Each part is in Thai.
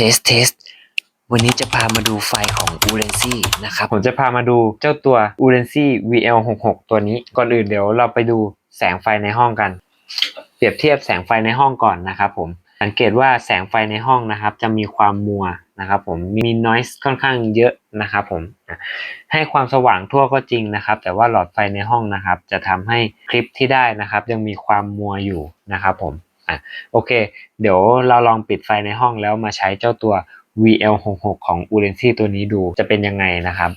เทสเทสวันนี้จะพามาดูไฟของ u r e n c y นะครับ ผมจะพามาดูเจ้าตัว u r e n c y VL66 ตัวนี้ ก่อนอื่นเดี๋ยวเราไปดูแสงไฟในห้องกัน เปรียบเทียบแสงไฟในห้องก่อนนะครับผม สังเกตว่าแสงไฟในห้องนะครับ จะมีความมัวนะครับผม มี noise ค่อนข้างเยอะนะครับผม ให้ความสว่างทั่วก็จริงนะครับ แต่ว่าหลอดไฟในห้องนะครับ จะทำให้คลิปที่ได้นะครับ ยังมีความมัวอยู่นะครับผม อะโอเค เดี๋ยวเราลองปิดไฟในห้องแล้วมาใช้เจ้าตัว VL66 ของ u r e n c y ตัวนี้ดูจะเป็นยังไงนะครับ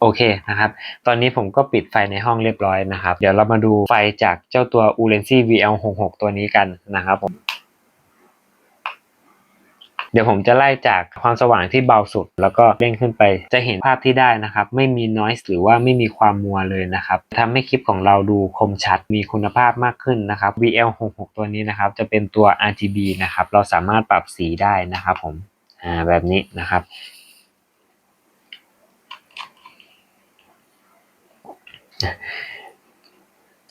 โอเคนะครับ ตอนนี้ผมก็ปิดไฟในห้องเรียบร้อยนะครับ เดี๋ยวเรามาดูไฟจากเจ้าตัว u r e n c y VL66 ตัวนี้กันนะครับผม เดี๋ยวผมจะไล่จากความสว่างที่เบาสุด แล้วก็เร่งขึ้นไปจะเห็นภาพที่ได้นะครับ ไม่มี noise หรือว่าไม่มีความมัวเลยนะครับทำให้คลิปของเราดูคมชัดมีคุณภาพมากขึ้นนะครับ VL66 ตัวนี้นะครับจะเป็นตัว RGB นะครับเราสามารถปรับสีได้นะครับผมอ่าแบบนี้นะครับ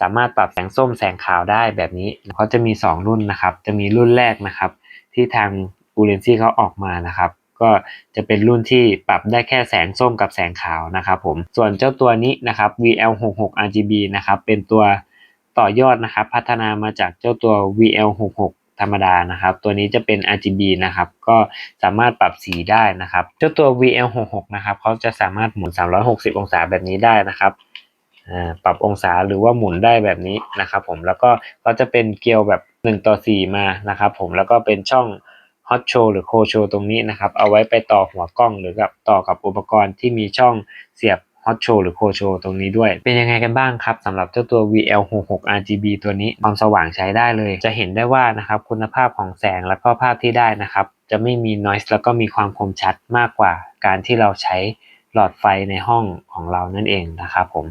สามารถปรับแสงส้มแสงขาวได้แบบนี้เขาจะมี 2 รุ่นนะครับ จะมีรุ่นแรกนะครับ ที่ทาง อูเรนซี่เขาออกมานะครับก็จะเป็นรุ่นที่ปรับได้แค่แสงส้มกับแสงขาวนะครับผมส่วนเจ้าตัวนี้นะครับ VL66 RGB นะครับเป็นตัวต่อยอดนะครับพัฒนามาจากเจ้าตัว VL66 ธรรมดานะครับ ตัวนี้จะเป็น RGB นะครับ ก็สามารถปรับสีได้นะครับ เจ้าตัว VL66 นะครับเขาจะสามารถหมุน 360 องศาแบบนี้ได้นะครับอ่าปรับองศาหรือว่าหมุนได้แบบนี้นะครับผมแล้วก็ก็จะเป็นเกลียวแบบ1ต่อ4มานะครับผมแล้วก็เป็นช่อง Hot Show หรือ Cold Show ตรงนี้นะครับ เอาไว้ไปต่อหัวกล้องหรือกับต่อกับอุปกรณ์ที่มีช่องเสียบ Hot Show หรือ Cold Show ตรงนี้ด้วย เป็นยังไงกันบ้างครับสำหรับเจ้าตัว VL66 RGB ตัวนี้ความสว่างใช้ได้เลย จะเห็นได้ว่านะครับคุณภาพของแสงแล้วก็ภาพที่ได้นะครับ จะไม่มี noise แล้วก็มีความคมชัดมากกว่า การที่เราใช้หลอดไฟในห้องของเรานั่นเองนะครับผม